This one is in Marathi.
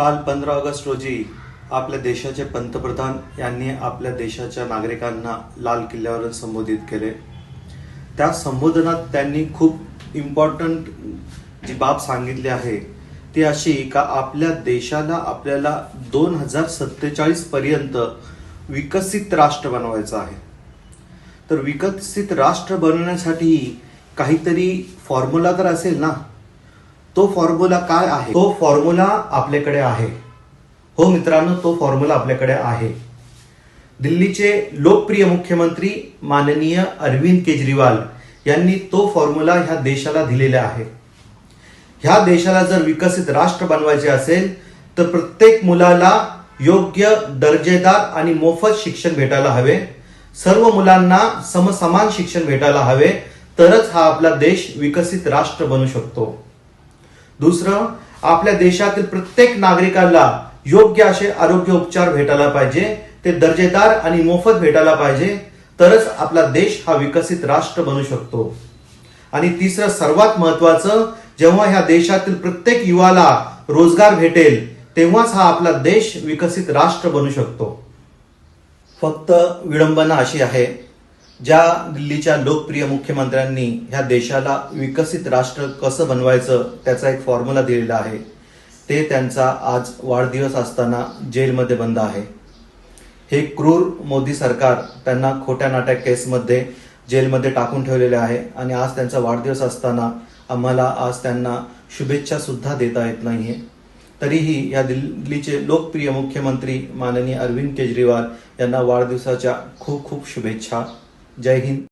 काल पंधरा ऑगस्ट रोजी आपल्या देशाचे पंतप्रधान यांनी आपल्या देशाच्या नागरिकांना लाल किल्ल्यावरून संबोधित केले. त्या संबोधनात त्यांनी खूप इम्पॉर्टंट जी बाब सांगितली आहे ती अशी का आपल्या देशाला आपल्याला दोन हजार सत्तेचाळीस पर्यंत विकसित राष्ट्र बनवायचं आहे. तर विकसित राष्ट्र बनवण्यासाठी काहीतरी फॉर्म्युला तर असेल ना? तो फॉर्म्युला काय आहे? तो फॉर्म्युला आपल्याकडे आहे. हो मित्रांनो तो फॉर्म्युला आपल्याकडे आहे. दिल्लीचे लोकप्रिय मुख्यमंत्री माननीय अरविंद केजरीवाल यांनी तो फॉर्म्युला ह्या देशाला दिलेला आहे. ह्या देशाला जर विकसित राष्ट्र बनवायचे असेल तर प्रत्येक मुलाला योग्य दर्जेदार आणि मोफत शिक्षण भेटायला हवे. सर्व मुलांना समसमान शिक्षण भेटायला हवे. तरच हा आपला देश विकसित राष्ट्र बनू शकतो. दुसरं आपल्या देशातील प्रत्येक नागरिकाला योग्य असे आरोग्य उपचार भेटायला पाहिजे ते दर्जेदार आणि मोफत भेटायला पाहिजे तरच आपला देश हा विकसित राष्ट्र बनू शकतो. आणि तिसरं सर्वात महत्वाचं जेव्हा ह्या देशातील प्रत्येक युवाला रोजगार भेटेल तेव्हाच हा आपला देश विकसित राष्ट्र बनू शकतो. फक्त विडंबना अशी आहे ज्या दिल्लीच्या लोकप्रिय मुख्यमंत्र्यांनी ह्या देशाला विकसित राष्ट्र कसं बनवायचं त्याचा एक फॉर्म्युला दिलेला आहे. ते त्यांचा आज वाढदिवस असताना जेलमध्ये बंद आहे. हे क्रूर मोदी सरकार त्यांना खोट्या नाट्या केसमध्ये जेलमध्ये टाकून ठेवलेले आहे आणि आज त्यांचा वाढदिवस असताना आम्हाला आज त्यांना शुभेच्छा सुद्धा देता येत नाहीये. तरीही या दिल्लीचे लोकप्रिय मुख्यमंत्री माननीय अरविंद केजरीवाल यांना वाढदिवसाच्या खूप खूप शुभेच्छा. जय हिंद.